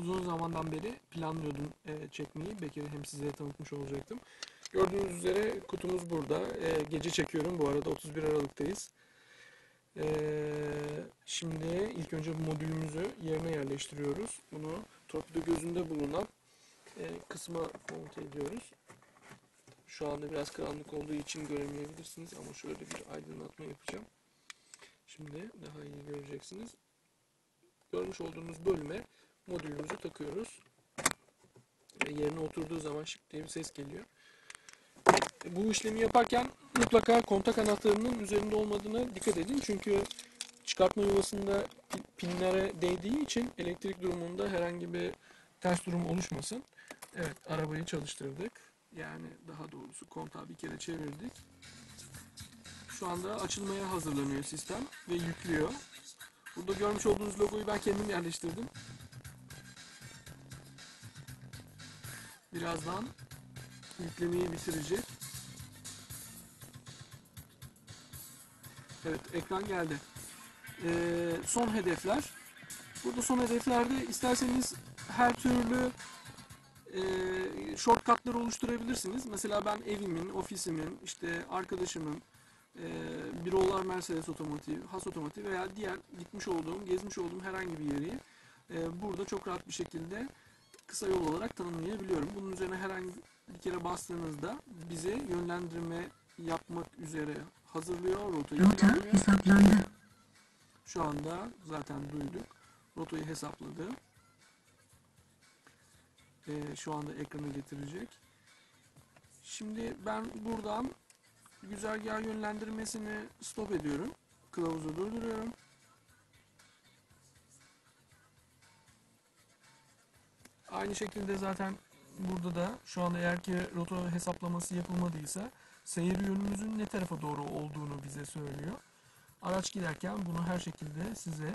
uzun zamandan beri planlıyordum e, çekmeyi. Bekir'i hem size tanıtmış olacaktım. Gördüğünüz üzere kutumuz burada. E, gece çekiyorum bu arada 31 Aralık'tayız. E, şimdi ilk önce modülümüzü yerine yerleştiriyoruz. Bunu torpido gözünde bulunan e, kısma monte ediyoruz. Şu anda biraz karanlık olduğu için göremeyebilirsiniz ama şöyle bir aydınlatma yapacağım. Şimdi daha iyi göreceksiniz. Görmüş olduğunuz bölüme modülümüzü takıyoruz. Ve yerine oturduğu zaman şık diye bir ses geliyor. Bu işlemi yaparken mutlaka kontak anahtarının üzerinde olmadığına dikkat edin. Çünkü çıkartma yuvasında pi- pinlere değdiği için elektrik durumunda herhangi bir ters durum oluşmasın. Evet arabayı çalıştırdık. Yani daha doğrusu kontağı bir kere çevirdik. Şu anda açılmaya hazırlanıyor sistem ve yüklüyor. Burada görmüş olduğunuz logoyu ben kendim yerleştirdim. Birazdan yüklemeyi bitirecek. Evet ekran geldi. Ee, son hedefler. Burada son hedeflerde isterseniz her türlü e, shortcutları oluşturabilirsiniz. Mesela ben evimin, ofisimin, işte arkadaşımın, e, Birolar Mercedes Otomotiv, Has Otomotiv veya diğer gitmiş olduğum, gezmiş olduğum herhangi bir yeri e, burada çok rahat bir şekilde kısa yol olarak tanımlayabiliyorum. Bunun üzerine herhangi bir kere bastığınızda bize yönlendirme yapmak üzere hazırlıyor, rotayı Rota hesaplandı. Şu anda zaten duyduk. Rotayı hesapladı. Ee, şu anda ekrana getirecek. Şimdi ben buradan güzergah yönlendirmesini stop ediyorum. Kılavuzu durduruyorum. Aynı şekilde zaten burada da şu anda eğer ki rota hesaplaması yapılmadıysa seyir yönümüzün ne tarafa doğru olduğunu bize söylüyor. Araç giderken bunu her şekilde size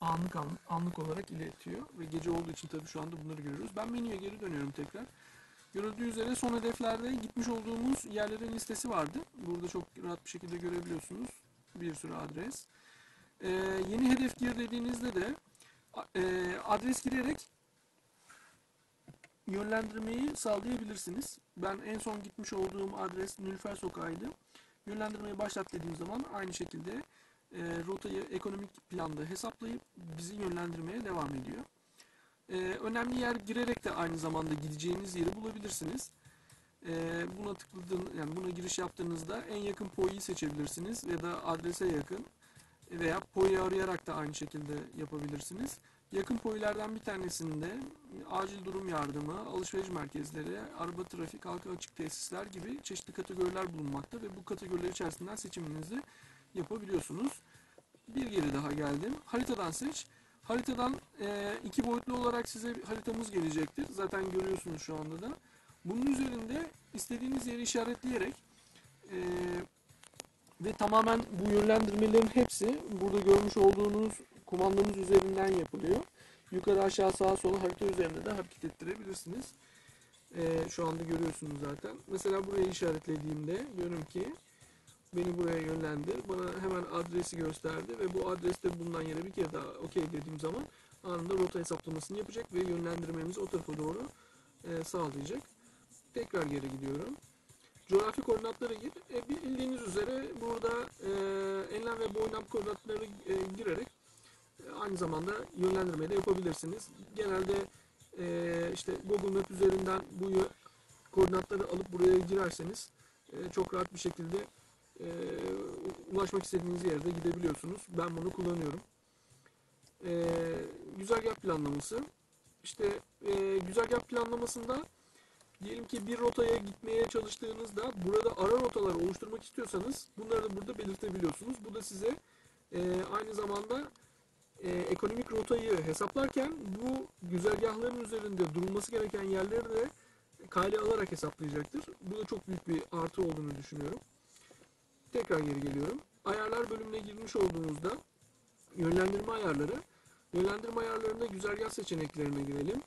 anlık an- anlık olarak iletiyor ve gece olduğu için tabii şu anda bunları görüyoruz. Ben menüye geri dönüyorum tekrar. Görüldüğü üzere son hedeflerde gitmiş olduğumuz yerlerin listesi vardı. Burada çok rahat bir şekilde görebiliyorsunuz. Bir sürü adres. Ee, yeni hedef gir dediğinizde de e, adres girerek yönlendirmeyi sağlayabilirsiniz. Ben en son gitmiş olduğum adres Nülfer Sokağı'ydı. Yönlendirmeyi başlat dediğim zaman aynı şekilde e, rotayı ekonomik planda hesaplayıp bizi yönlendirmeye devam ediyor. E, önemli yer girerek de aynı zamanda gideceğiniz yeri bulabilirsiniz. E, buna tıkladığın, yani buna giriş yaptığınızda en yakın POI'yi seçebilirsiniz ya da adrese yakın veya POI'yi arayarak da aynı şekilde yapabilirsiniz. Yakın POI'lerden bir tanesinde acil durum yardımı, alışveriş merkezleri, araba trafik, halka açık tesisler gibi çeşitli kategoriler bulunmakta ve bu kategoriler içerisinden seçiminizi yapabiliyorsunuz. Bir geri daha geldim. Haritadan seç. Haritadan e, iki boyutlu olarak size haritamız gelecektir. Zaten görüyorsunuz şu anda da. Bunun üzerinde istediğiniz yeri işaretleyerek e, ve tamamen bu yönlendirmelerin hepsi burada görmüş olduğunuz kumandamız üzerinden yapılıyor. Yukarı aşağı sağa sola harita üzerinde de hareket ettirebilirsiniz. Ee, şu anda görüyorsunuz zaten. Mesela burayı işaretlediğimde diyorum ki beni buraya yönlendir. Bana hemen adresi gösterdi ve bu adreste bulunan yere bir kere daha okey dediğim zaman anında rota hesaplamasını yapacak ve yönlendirmemizi o tarafa doğru e, sağlayacak. Tekrar geri gidiyorum. Coğrafi koordinatlara gir. E, bildiğiniz üzere burada e, enlem ve boylam koordinatları e, girerek aynı zamanda yönlendirmeyi de yapabilirsiniz. Genelde e, işte Google Map üzerinden bu koordinatları alıp buraya girerseniz e, çok rahat bir şekilde e, ulaşmak istediğiniz yere de gidebiliyorsunuz. Ben bunu kullanıyorum. E, güzergah planlaması. İşte e, güzergah planlamasında diyelim ki bir rotaya gitmeye çalıştığınızda burada ara rotalar oluşturmak istiyorsanız bunları da burada belirtebiliyorsunuz. Bu da size e, aynı zamanda e, ekonomik rotayı hesaplarken bu güzergahların üzerinde durulması gereken yerleri de kale alarak hesaplayacaktır. Bu da çok büyük bir artı olduğunu düşünüyorum. Tekrar geri geliyorum. Ayarlar bölümüne girmiş olduğunuzda yönlendirme ayarları. Yönlendirme ayarlarında güzergah seçeneklerine girelim.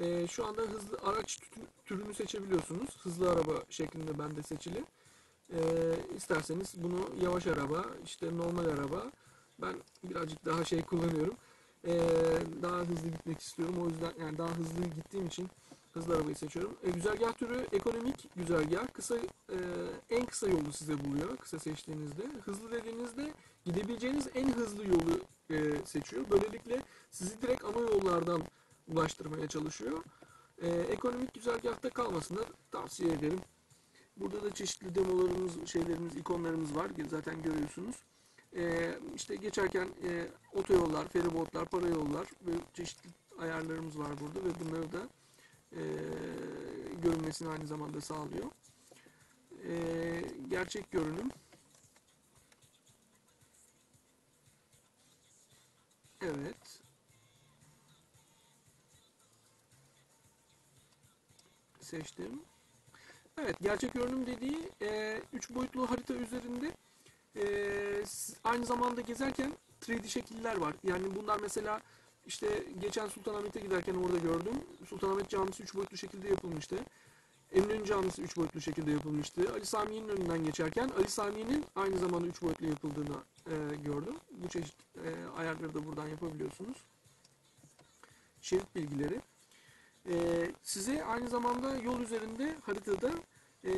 Ee, şu anda hızlı araç tü- türünü seçebiliyorsunuz. Hızlı araba şeklinde bende seçili. Ee, isterseniz bunu yavaş araba, işte normal araba. Ben birazcık daha şey kullanıyorum. Ee, daha hızlı gitmek istiyorum. O yüzden yani daha hızlı gittiğim için hızlı arabayı seçiyorum. E, güzergah türü ekonomik güzergah. Kısa e, en kısa yolu size buluyor. Kısa seçtiğinizde. Hızlı dediğinizde gidebileceğiniz en hızlı yolu e, seçiyor. Böylelikle sizi direkt ana yollardan ulaştırmaya çalışıyor. E, ekonomik güzergahta kalmasını tavsiye ederim. Burada da çeşitli demolarımız, şeylerimiz, ikonlarımız var. Zaten görüyorsunuz. Ee, işte geçerken e, otoyollar, feribotlar, parayollar ve çeşitli ayarlarımız var burada ve bunları da e, görünmesini aynı zamanda sağlıyor. E, gerçek görünüm. Evet. Seçtim. Evet, gerçek görünüm dediği 3 boyutlu harita üzerinde e, aynı zamanda gezerken 3D şekiller var. Yani bunlar mesela işte geçen Sultanahmet'e giderken orada gördüm. Sultanahmet Camisi 3 boyutlu şekilde yapılmıştı. Eminönü Camisi 3 boyutlu şekilde yapılmıştı. Ali Sami'nin önünden geçerken Ali Sami'nin aynı zamanda 3 boyutlu yapıldığını e, gördüm. Bu çeşit e, ayarları da buradan yapabiliyorsunuz. Şerit bilgileri. E, size aynı zamanda yol üzerinde haritada e,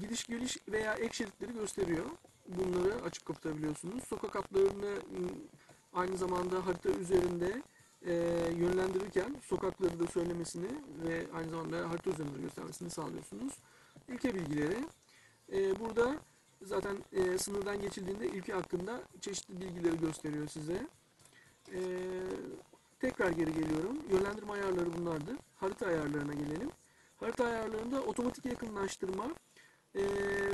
gidiş geliş veya ek şeritleri gösteriyor. Bunları açıp kapatabiliyorsunuz. Sokak hatlarını ıı, aynı zamanda harita üzerinde e, yönlendirirken sokakları da söylemesini ve aynı zamanda harita üzerinde göstermesini sağlıyorsunuz. Ülke bilgileri. E, burada zaten e, sınırdan geçildiğinde ülke hakkında çeşitli bilgileri gösteriyor size. E, tekrar geri geliyorum. Yönlendirme ayarları bunlardı. Harita ayarlarına gelelim. Harita ayarlarında otomatik yakınlaştırma. E,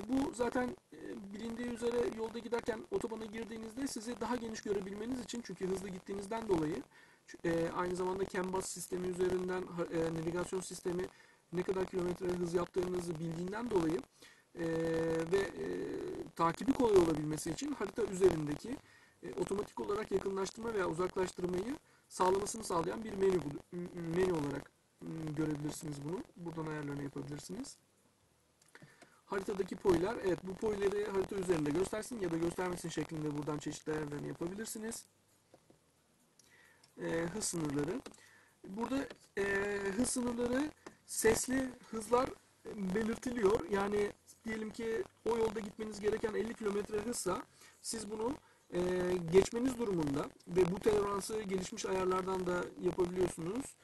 bu zaten e, bilindiği üzere yolda giderken otobana girdiğinizde sizi daha geniş görebilmeniz için çünkü hızlı gittiğinizden dolayı e, aynı zamanda CAN sistemi üzerinden e, navigasyon sistemi ne kadar kilometre hız yaptığınızı bildiğinden dolayı e, ve e, takibi kolay olabilmesi için harita üzerindeki e, otomatik olarak yakınlaştırma veya uzaklaştırmayı sağlamasını sağlayan bir menü, menü olarak görebilirsiniz bunu. Buradan ayarlarını yapabilirsiniz. Haritadaki poylar, evet bu poyları harita üzerinde göstersin ya da göstermesin şeklinde buradan çeşitli ayarlarını yapabilirsiniz. E, hız sınırları. Burada e, hız sınırları sesli hızlar belirtiliyor. Yani diyelim ki o yolda gitmeniz gereken 50 km hızsa siz bunu e, geçmeniz durumunda ve bu toleransı gelişmiş ayarlardan da yapabiliyorsunuz.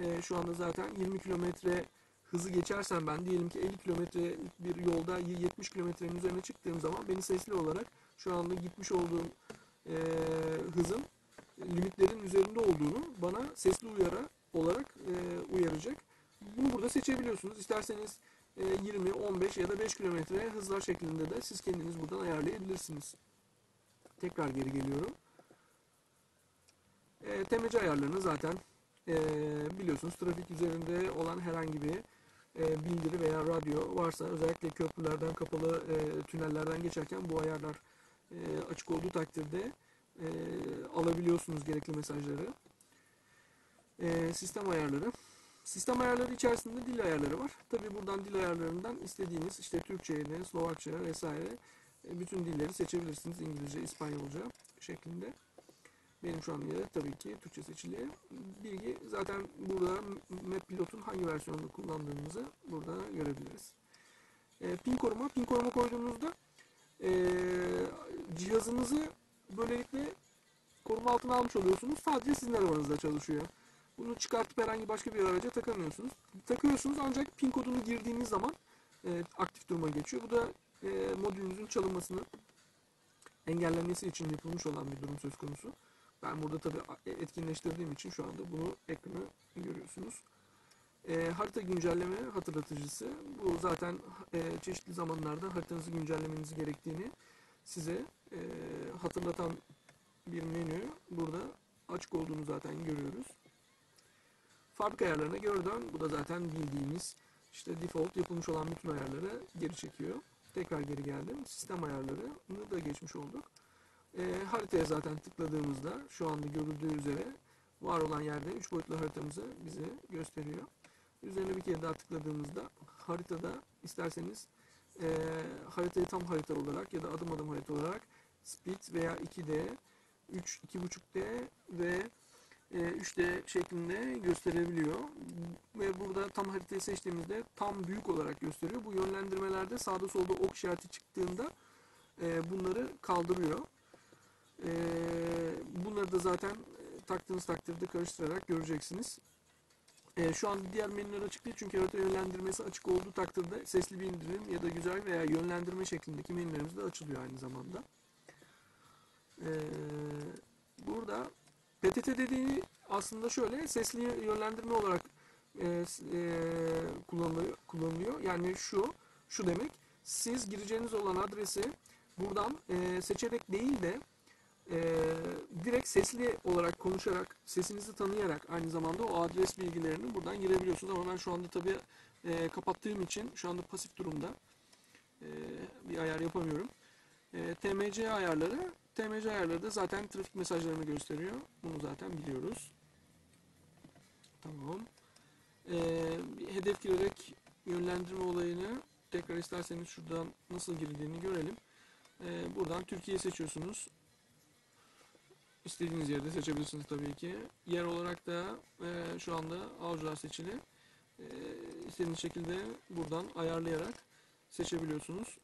E, şu anda zaten 20 kilometre hızı geçersem ben diyelim ki 50 kilometre bir yolda 70 kilometrenin üzerine çıktığım zaman beni sesli olarak şu anda gitmiş olduğum e, hızın limitlerin üzerinde olduğunu bana sesli uyarı olarak e, uyaracak. Bunu burada seçebiliyorsunuz. İsterseniz e, 20, 15 ya da 5 kilometre hızlar şeklinde de siz kendiniz buradan ayarlayabilirsiniz. Tekrar geri geliyorum. E, temeci ayarlarını zaten e, biliyorsunuz trafik üzerinde olan herhangi bir e, veya radyo varsa özellikle köprülerden kapalı e, tünellerden geçerken bu ayarlar e, açık olduğu takdirde e, alabiliyorsunuz gerekli mesajları. E, sistem ayarları. Sistem ayarları içerisinde dil ayarları var. Tabi buradan dil ayarlarından istediğiniz işte Türkçe, Slovakça vesaire e, bütün dilleri seçebilirsiniz. İngilizce, İspanyolca şeklinde. Benim şu an yere tabii ki Türkçe seçili. Bilgi zaten burada Map Pilot'un hangi versiyonunu kullandığımızı burada görebiliriz. E, pin koruma. Pin koruma koyduğunuzda e, cihazınızı böylelikle koruma altına almış oluyorsunuz. Sadece sizin arabanızda çalışıyor. Bunu çıkartıp herhangi başka bir araca takamıyorsunuz. Takıyorsunuz ancak pin kodunu girdiğiniz zaman e, aktif duruma geçiyor. Bu da e, modülünüzün çalınmasını engellenmesi için yapılmış olan bir durum söz konusu. Ben burada tabi etkinleştirdiğim için şu anda bunu ekranı görüyorsunuz. E, harita güncelleme hatırlatıcısı. Bu zaten e, çeşitli zamanlarda haritanızı güncellemeniz gerektiğini size e, hatırlatan bir menü. Burada açık olduğunu zaten görüyoruz. Fabrika ayarlarına gördüm. Bu da zaten bildiğimiz işte default yapılmış olan bütün ayarları geri çekiyor. Tekrar geri geldim. Sistem ayarlarını da geçmiş olduk. E, haritaya zaten tıkladığımızda şu anda görüldüğü üzere var olan yerde 3 boyutlu haritamızı bize gösteriyor. Üzerine bir kere daha tıkladığımızda haritada isterseniz e, haritayı tam harita olarak ya da adım adım harita olarak split veya 2D, 3, 2.5D ve e, 3D şeklinde gösterebiliyor. Ve burada tam haritayı seçtiğimizde tam büyük olarak gösteriyor. Bu yönlendirmelerde sağda solda ok işareti çıktığında e, bunları kaldırıyor. E, bunları da zaten e, taktığınız takdirde karıştırarak göreceksiniz. E, şu an diğer menüler açık değil çünkü harita yönlendirmesi açık olduğu takdirde sesli bir indirim ya da güzel veya yönlendirme şeklindeki menülerimiz de açılıyor aynı zamanda. E, burada PTT dediği aslında şöyle sesli yönlendirme olarak e, e, kullanılıyor, kullanılıyor. Yani şu, şu demek. Siz gireceğiniz olan adresi buradan e, seçerek değil de e, direkt sesli olarak konuşarak, sesinizi tanıyarak aynı zamanda o adres bilgilerini buradan girebiliyorsunuz. Ama ben şu anda tabii e, kapattığım için şu anda pasif durumda e, bir ayar yapamıyorum. E, TMC ayarları, TMC ayarları da zaten trafik mesajlarını gösteriyor. Bunu zaten biliyoruz. Tamam. E, hedef girerek yönlendirme olayını tekrar isterseniz şuradan nasıl girildiğini görelim. E, buradan Türkiye seçiyorsunuz. İstediğiniz yerde seçebilirsiniz tabii ki. Yer olarak da e, şu anda avcılar seçili. E, istediğiniz şekilde buradan ayarlayarak seçebiliyorsunuz.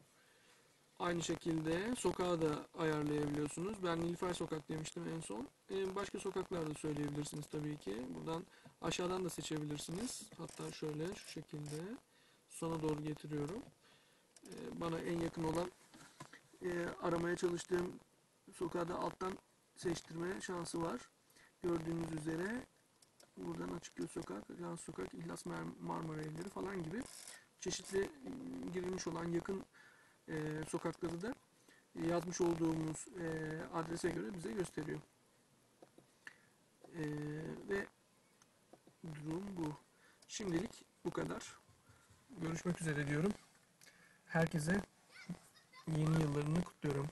Aynı şekilde sokağı da ayarlayabiliyorsunuz. Ben Nilüfer Sokak demiştim en son. E, başka sokaklar da söyleyebilirsiniz tabii ki. Buradan aşağıdan da seçebilirsiniz. Hatta şöyle şu şekilde sona doğru getiriyorum. E, bana en yakın olan e, aramaya çalıştığım sokağı da alttan seçtirme şansı var. Gördüğünüz üzere buradan Açıkgöl Sokak, Lans Sokak, İhlas Mar- Marmara Evleri falan gibi çeşitli m, girilmiş olan yakın e, sokakları da yazmış olduğumuz e, adrese göre bize gösteriyor. E, ve durum bu. Şimdilik bu kadar. Görüşmek üzere diyorum. Herkese yeni yıllarını kutluyorum.